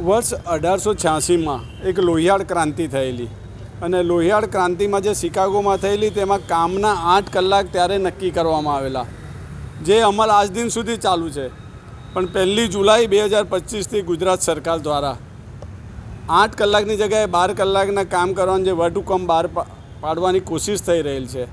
વર્ષ અઢારસો છ્યાસીમાં એક લોહિયાળ ક્રાંતિ થયેલી. અને લોહિયાળ ક્રાંતિમાં જે શિકાગોમાં થયેલી તેમાં કામના આઠ કલાક ત્યારે નક્કી કરવામાં આવેલા. જે અમલ આજ દિન સુધી ચાલુ છે. પણ પહેલી જુલાઈ બે હજાર પચીસથી ગુજરાત સરકાર દ્વારા આઠ કલાકની જગ્યાએ બાર કલાકના કામ કરવાનું જે વટહુકમ બહાર પાડવાની કોશિશ થઈ રહેલ છે.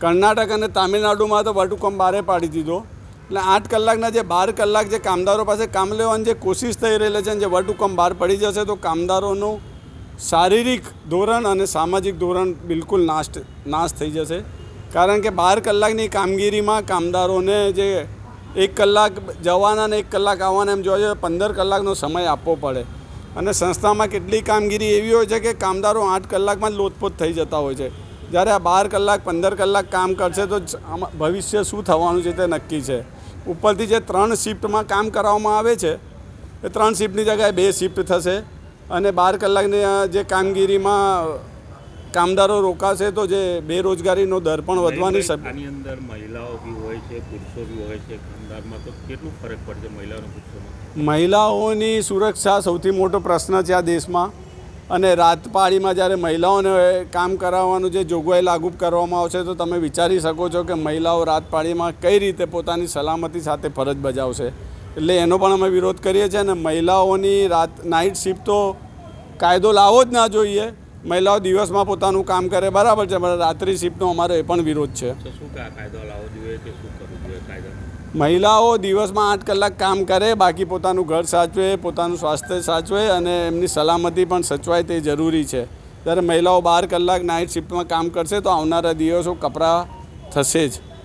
કર્ણાટક અને તામિલનાડુમાં તો વટહુકમ બારે પાડી દીધો. એટલે આઠ કલાકના જે બાર કલાક જે કામદારો પાસે કામ લેવાની જે કોશિશ થઈ રહેલી છે જે વટહુકમ બહાર પડી જશે, તો કામદારોનું શારીરિક ધોરણ અને સામાજિક ધોરણ બિલકુલ નાશ નાશ થઈ જશે. કારણ કે બાર કલાકની કામગીરીમાં કામદારોને જે એક કલાક જવાના ને એક કલાક આવવાના એમ જઈએ, પંદર કલાકનો સમય આપવો પડે. અને સંસ્થામાં કેટલી કામગીરી એવી હોય છે કે કામદારો આઠ કલાકમાં જ લોથપોથ થઈ જતા હોય છે. જ્યારે આ બાર કલાક, પંદર કલાક કામ કરશે તો ભવિષ્ય શું થવાનું છે તે નક્કી છે. ઉપરથી જે ત્રણ શિફ્ટમાં કામ કરાવવામાં આવે છે એ ત્રણ શિફ્ટની જગ્યાએ બે શિફ્ટ થશે અને બાર કલાકની જે કામગીરીમાં કામદારો રોકાશે તો જે બેરોજગારીનો દર પણ વધવાની આની અંદર મહિલાઓ બી હોય છે પુરુષો બી હોય છે કામદારમાં તો કેટલું ફરક પડશે મહિલાઓ મહિલાઓની સુરક્ષા સૌથી મોટો પ્રશ્ન છે આ દેશમાં. અને રાતપાળીમાં જ્યારે મહિલાઓને કામ કરાવવાનું જે જોગવાઈ લાગુ કરવામાં આવશે, તો તમે વિચારી શકો છો કે મહિલાઓ રાતપાળીમાં કઈ રીતે પોતાની સલામતી સાથે ફરજ બજાવશે. એટલે એનો પણ અમે વિરોધ કરીએ છીએ અને મહિલાઓની રાત નાઇટ શિફ્ટ તો કાયદો લાવવો જ ના જોઈએ. મહિલાઓ દિવસમાં પોતાનું કામ કરે બરાબર છે પણ રાત્રિ શિફ્ટનો અમારો એ પણ વિરોધ છે. મહિલાઓ દિવસમાં આઠ કલાક કામ કરે બાકી પોતાનું ઘર સાચવે પોતાનું સ્વાસ્થ્ય સાચવે અને એમની સલામતી પણ સચવાય તે જરૂરી છે. જ્યારે મહિલાઓ બાર કલાક નાઇટ શિફ્ટમાં કામ કરશે તો આવનારા દિવસો કપરા થશે જ.